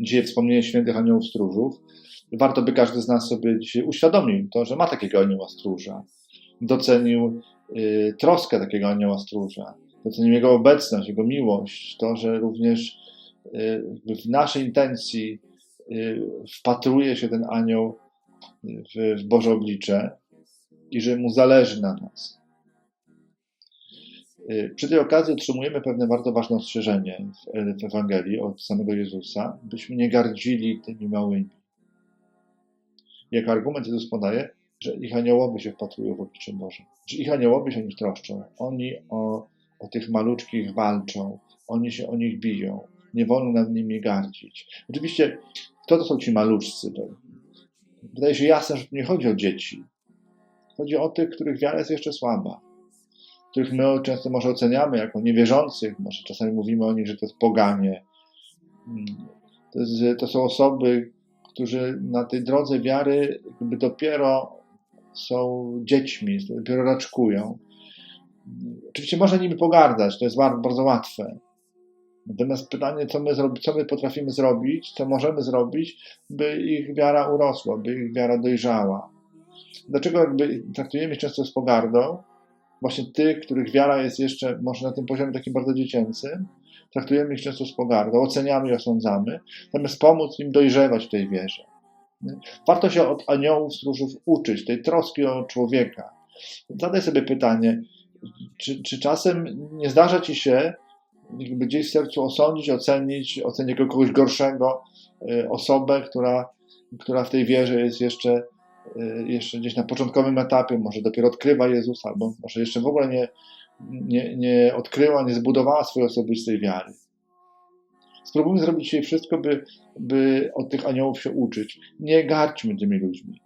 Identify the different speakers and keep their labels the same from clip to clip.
Speaker 1: Dzisiaj wspomnienie świętych aniołów stróżów. Warto by każdy z nas sobie dzisiaj uświadomił to, że ma takiego anioła stróża. Docenił y, troskę takiego anioła stróża. Docenił jego obecność, jego miłość. To, że również y, w naszej intencji y, wpatruje się ten anioł w, w Boże oblicze i że mu zależy na nas. Y, Przy tej okazji otrzymujemy pewne bardzo ważne ostrzeżenie w, w Ewangelii od samego Jezusa, byśmy nie gardzili tymi małymi. Jako argument Jezus podaje, że ich aniołowie się wpatrują w oblicze Boże. Że ich aniołowie się o nich troszczą. Oni o, o tych maluczkich walczą. Oni się o nich biją. Nie wolno nad nimi gardzić. Oczywiście, kto to są ci maluczcy? To wydaje się jasne, że tu nie chodzi o dzieci. Chodzi o tych, których wiara jest jeszcze słaba których my często może oceniamy jako niewierzących, może czasami mówimy o nich, że to jest poganie. Mm, To, jest, to są osoby, którzy na tej drodze wiary jakby dopiero są dziećmi, dopiero raczkują. Oczywiście można nimi pogardzać, to jest bardzo, łatwe. Natomiast pytanie, co my, zrobi, co my potrafimy zrobić, co możemy zrobić, by ich wiara urosła, by ich wiara dojrzała. Dlaczego jakby traktujemy ich często z pogardą? Właśnie tych, których wiara jest jeszcze może na tym poziomie takim bardzo dziecięcym, traktujemy ich często z pogardą, oceniamy i osądzamy, zamiast pomóc im dojrzewać w tej wierze. Warto się od aniołów stróżów uczyć, tej troski o człowieka. Zadaj sobie pytanie, czy, czy czasem nie zdarza ci się jakby gdzieś w sercu osądzić, ocenić, ocenić kogoś gorszego y, osobę, która, która w tej wierze jest jeszcze jeszcze gdzieś na początkowym etapie, może dopiero odkrywa Jezusa, albo może jeszcze w ogóle nie, nie, nie odkryła, nie zbudowała swojej osobistej wiary. Spróbujmy zrobić dzisiaj wszystko, by, by od tych aniołów się uczyć. Nie gardźmy tymi ludźmi,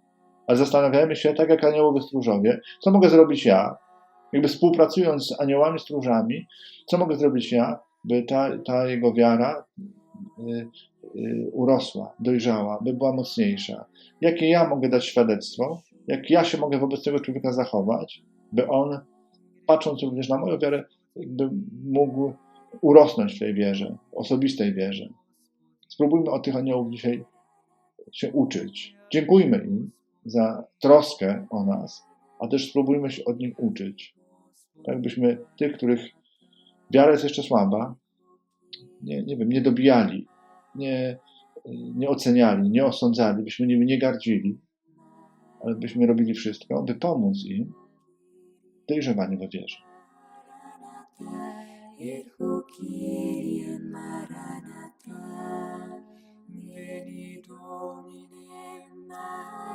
Speaker 1: ale zastanawiajmy się, tak jak aniołowie stróżowie, co mogę zrobić ja, jakby współpracując z aniołami stróżami, co mogę zrobić ja, by ta, ta jego wiara y, y, urosła, dojrzała, by była mocniejsza. Jakie ja mogę dać świadectwo, jak ja się mogę wobec tego człowieka zachować, by on, patrząc również na moją wiarę, jakby mógł urosnąć w tej wierze, osobistej wierze. Spróbujmy od tych aniołów dzisiaj się uczyć. Dziękujmy im za troskę o nas, a też spróbujmy się od nich uczyć. Tak byśmy tych, których wiara jest jeszcze słaba, nie, nie wiem, nie dobijali, nie, nie oceniali, nie osądzali, byśmy nimi nie gardzili, ale byśmy robili wszystko, by pomóc im w dojrzewaniu we wierze.
Speaker 2: Maranatha, Domine Maranatha.